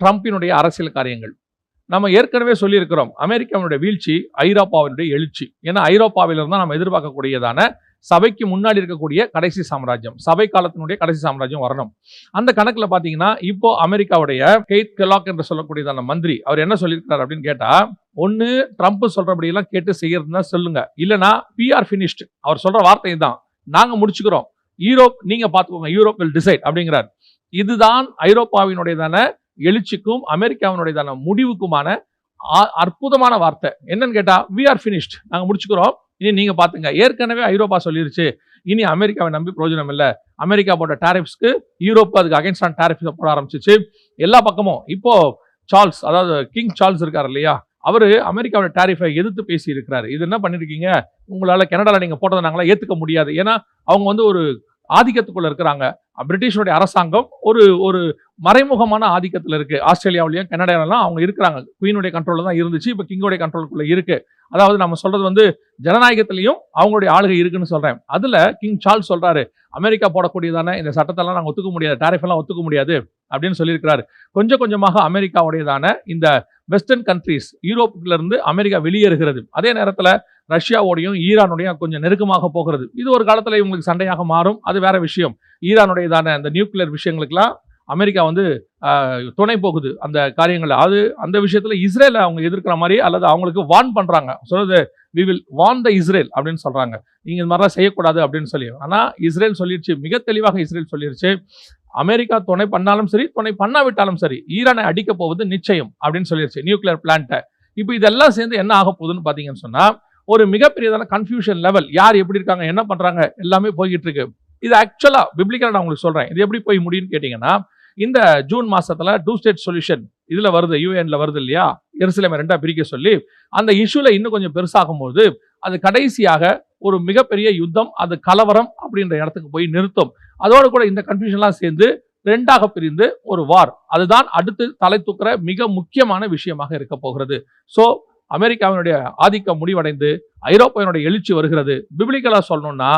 ட்ரம்ப்பினுடைய அரசியல் காரியங்கள். நம்ம ஏற்கனவே சொல்லியிருக்கிறோம் அமெரிக்காவினுடைய வீழ்ச்சி ஐரோப்பாவினுடைய எழுச்சி. ஏன்னா ஐரோப்பாவிலிருந்து தான் நம்ம எதிர்பார்க்கக்கூடியதான சபைக்கு முன்னாடி இருக்கக்கூடிய கடைசி சாம்ராஜ்யம் சபை காலத்தினுடைய கடைசி சாம்ராஜ்யம் வரணும். அந்த கணக்கில் பார்த்தீங்கன்னா இப்போ அமெரிக்காவுடைய கெய்த் கெலாக் என்று சொல்லக்கூடியதான மந்திரி அவர் என்ன சொல்லியிருக்காரு அப்படின்னு கேட்டால் ஒன்று ட்ரம்ப் சொல்கிறபடியெல்லாம் கேட்டு செய்யறதுன்னா சொல்லுங்க. இல்லைனா பிஆர் ஃபினிஷ்டு அவர் சொல்கிற வார்த்தை தான் நாங்கள் முடிச்சுக்கிறோம். யூரோப் நீங்கள் பார்த்துக்கோங்க யூரோப் வில் டிசைட் அப்படிங்கிறார். இதுதான் ஐரோப்பாவினுடையதான எழுச்சிக்கும் அமெரிக்காவினுடையதான முடிவுக்குமான அற்புதமான வார்த்தை. என்னன்னு கேட்டால் வி ஆர் ஃபினிஷ்ட் நாங்கள் முடிச்சுக்கிறோம். இனி நீங்கள் பார்த்துங்க ஏற்கனவே ஐரோப்பா சொல்லிருச்சு. இனி அமெரிக்காவை நம்பி பிரயோஜனம் இல்லை. அமெரிக்கா போட்ட டேரிஃப்ஸ்க்கு யூரோப் அதுக்கு அகைன்ஸ்டான டாரிஃப் போட ஆரம்பிச்சிச்சு. எல்லா பக்கமும். இப்போ சார்ல்ஸ் அதாவது கிங் சார்ல்ஸ் இருக்கார் இல்லையா? அவர் அமெரிக்காவோட டாரிஃபை எதிர்த்து பேசி இருக்கிறாரு இது என்ன பண்ணிருக்கீங்க? உங்களால் கனடாவில் நீங்கள் போட்டதை நாங்களாம் ஏற்றுக்க முடியாது. ஏன்னா அவங்க வந்து ஒரு ஆதிக்கத்துக்குள்ள இருக்கிறாங்க. பிரிட்டிஷனுடைய அரசாங்கம் ஒரு ஒரு மறைமுகமான ஆதிக்கத்தில் இருக்கு. ஆஸ்திரேலியாவிலையும் கனடாவிலாம் அவங்க இருக்கிறாங்க. குயினுடைய கண்ட்ரோலில் தான் இருந்துச்சு. இப்போ கிங்கோடைய கண்ட்ரோலுக்குள்ள இருக்கு. அதாவது நம்ம சொல்றது வந்து ஜனநாயகத்திலையும் அவங்களுடைய ஆளுகை இருக்குன்னு சொல்றேன். அதுல கிங் சார்ல்ஸ் சொல்றாரு அமெரிக்கா போடக்கூடியதான இந்த சட்டத்தெல்லாம் நாங்கள் ஒத்துக்க முடியாது. டாரிஃப் எல்லாம் ஒத்துக்க முடியாது. அப்படின்னு சொல்லியிருக்கிறாரு. கொஞ்சம் கொஞ்சமாக அமெரிக்காவுடையதான இந்த வெஸ்டர்ன் கண்ட்ரீஸ் யூரோப்புல இருந்து அமெரிக்கா வெளியேறுகிறது. அதே நேரத்தில் ரஷ்யாவோடையும் ஈரானுடையும் கொஞ்சம் நெருக்கமாக போகிறது. இது ஒரு காலத்தில் இவங்களுக்கு சண்டையாக மாறும். அது வேற விஷயம். ஈரானுடையதான இந்த நியூக்ளியர் விஷயங்களுக்கெல்லாம் அமெரிக்கா வந்து துணை போகுது அந்த காரியங்கள் அது அந்த விஷயத்தில் இஸ்ரேலை அவங்க எதிர்க்கிற மாதிரி அல்லது அவங்களுக்கு வார்ன் பண்ணுறாங்க சொல்றது we will warn the Israel அப்படின்னு சொல்கிறாங்க நீங்கள் இது மாதிரிலாம் செய்யக்கூடாது அப்படின்னு சொல்லி. ஆனால் இஸ்ரேல் சொல்லிருச்சு. மிக தெளிவாக இஸ்ரேல் சொல்லிருச்சு. அமெரிக்கா துணை பண்ணாலும் சரி துணை பண்ணாவிட்டாலும் சரி ஈரானை அடிக்க போவது நிச்சயம் அப்படின்னு சொல்லிருச்சு நியூக்ளியர் பிளான்ட்டை இப்போ இதெல்லாம் சேர்ந்து என்ன ஆக போகுதுன்னு பார்த்தீங்கன்னு சொன்னால் ஒரு மிகப்பெரியதான கன்ஃபியூஷன் லெவல் யார் எப்படி இருக்காங்க என்ன பண்ணுறாங்க எல்லாமே போய்கிட்டு இருக்கு இது ஆக்சுவலாக பிப்ளிக்கலாக நான் உங்களுக்கு சொல்கிறேன் இது எப்படி போய் முடியும்னு கேட்டிங்கன்னா இந்த ஜூன் மாசத்துல டூ ஸ்டேட் சொல்யூஷன் இதுல வருது யூஎன்ல வருது இல்லையா? எருசலேமை ரெண்டா பிரிக்க சொல்லி அந்த இஷ்யூல இன்னும் கொஞ்சம் பெருசாகும் போது அது கடைசியாக ஒரு மிகப்பெரிய யுத்தம் அது கலவரம் அப்படின்ற இடத்துக்கு போய் நிறுத்தும். அதோடு கூட இந்த கன்ஃபியூஷன்லாம் சேர்ந்து ரெண்டாக பிரிந்து ஒரு வார் அதுதான் அடுத்து தலை தூக்குற மிக முக்கியமான விஷயமாக இருக்க போகிறது. ஸோ அமெரிக்காவினுடைய ஆதிக்கம் முடிவடைந்து ஐரோப்பாவினுடைய எழுச்சி வருகிறது. பிபிளிக்கலாக சொல்லணும்னா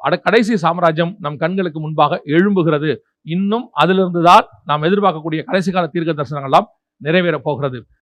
அட கடைசி சாம்ராஜ்யம் நம் கண்களுக்கு முன்பாக எழும்புகிறது. இன்னும் அதிலிருந்து தான் நாம் எதிர்பார்க்கக்கூடிய கடைசி கால தீர்க்க தரிசனங்கள்லாம் நிறைவேறப் போகிறது.